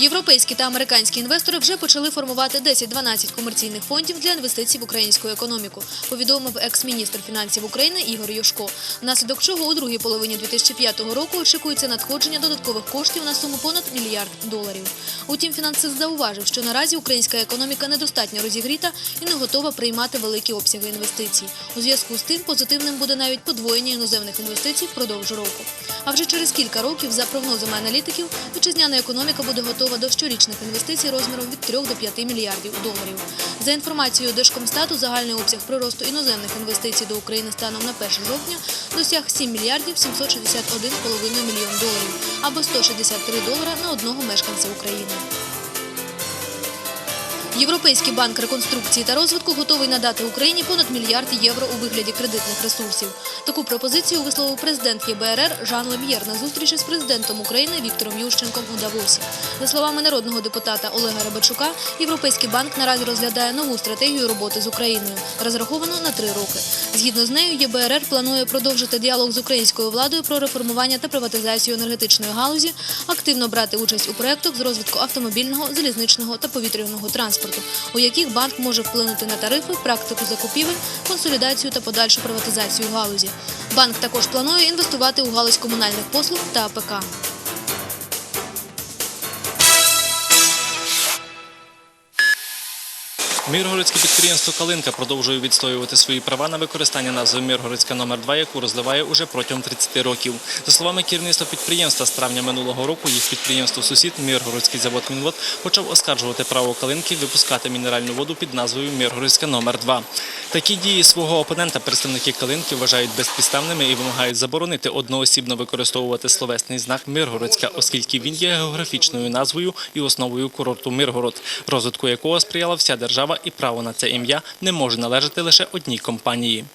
Європейські та американські інвестори вже почали формувати 10-12 комерційних фондів для інвестицій в українську економіку, повідомив екс-міністр фінансів України Ігор Юшко. Внаслідок чого у другій половині 2005 року очікується надходження додаткових коштів на суму понад мільярд доларів. Утім, фінансист зауважив, що наразі українська економіка недостатньо розігріта і не готова приймати великі обсяги інвестицій. У зв'язку з тим позитивним буде навіть подвоєння іноземних інвестицій впродовж року. А вже через кілька років, за прогнозами аналітиків, вітчизняна економіка буде готова до щорічних інвестицій розміром від 3 до 5 мільярдів доларів. За інформацією Держкомстату, загальний обсяг приросту іноземних інвестицій до України станом на 1 жовтня досяг 7 мільярдів 761,5 мільйон доларів або 163 долара на одного мешканця України. Європейський банк реконструкції та розвитку готовий надати Україні понад мільярд євро у вигляді кредитних ресурсів. Таку пропозицію висловив президент ЄБРР Жан Лем'єр на зустрічі з президентом України Віктором Ющенком у Давосі. За словами народного депутата Олега Рибачука, Європейський банк наразі розглядає нову стратегію роботи з Україною, розраховану на три роки. Згідно з нею, ЄБРР планує продовжити діалог з українською владою про реформування та приватизацію енергетичної галузі, активно брати участь у проєктах з розвитку автомобільного, залізничного та повітряного транспорту, у яких банк може вплинути на тарифи, практику закупівель, консолідацію та подальшу приватизацію галузі. Банк також планує інвестувати у галузь комунальних послуг та АПК. Міргородське підприємство Калинка продовжує відстоювати свої права на використання назви Міргородська номер 2 яку розливає уже протягом 30 років. За словами керівництва підприємства, з травня минулого року їх підприємство сусід Міргородський завод Мінвод почав оскаржувати право Калинки випускати мінеральну воду під назвою Міргородська номер 2 Такі дії свого опонента представники Калинки вважають безпідставними і вимагають заборонити одноосібно використовувати словесний знак Миргородська, оскільки він є географічною назвою і основою курорту Миргород, розвитку якого сприяла вся держава, і право на це ім'я не може належати лише одній компанії.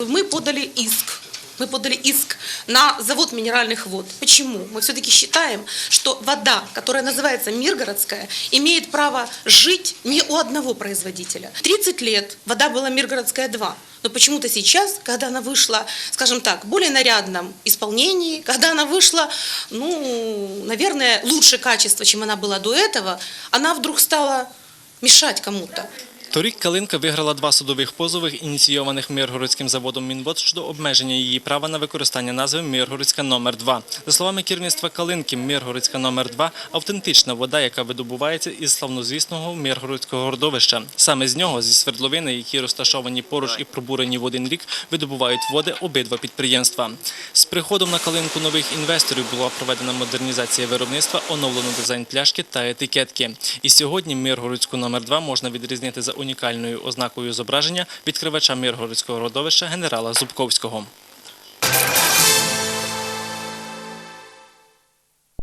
Мы подали иск. Мы подали иск на завод минеральных вод. Почему? Мы все-таки считаем, что вода, которая называется Миргородская, имеет право жить не у одного производителя. 30 лет вода была Миргородская 2. Но почему-то сейчас, когда она вышла, скажем так, в более нарядном исполнении, когда она вышла, ну, наверное, лучше качество, чем она была до этого, она вдруг стала мешать кому-то. Торік Калинка виграла два судових позови, ініційованих Миргородським заводом Мінвод щодо обмеження її права на використання назви Миргородська номер 2 За словами керівництва Калинки, Миргородська номер 2 автентична вода, яка видобувається із славнозвісного Миргородського родовища. Саме з нього, зі свердловини, які розташовані поруч і пробурені в один рік, видобувають води обидва підприємства. З приходом на Калинку нових інвесторів була проведена модернізація виробництва, оновлено дизайн пляшки та етикетки. І сьогодні Миргородську номер 2 можна відрізнити за унікальною ознакою зображення відкривача Миргородського родовища генерала Зубковського.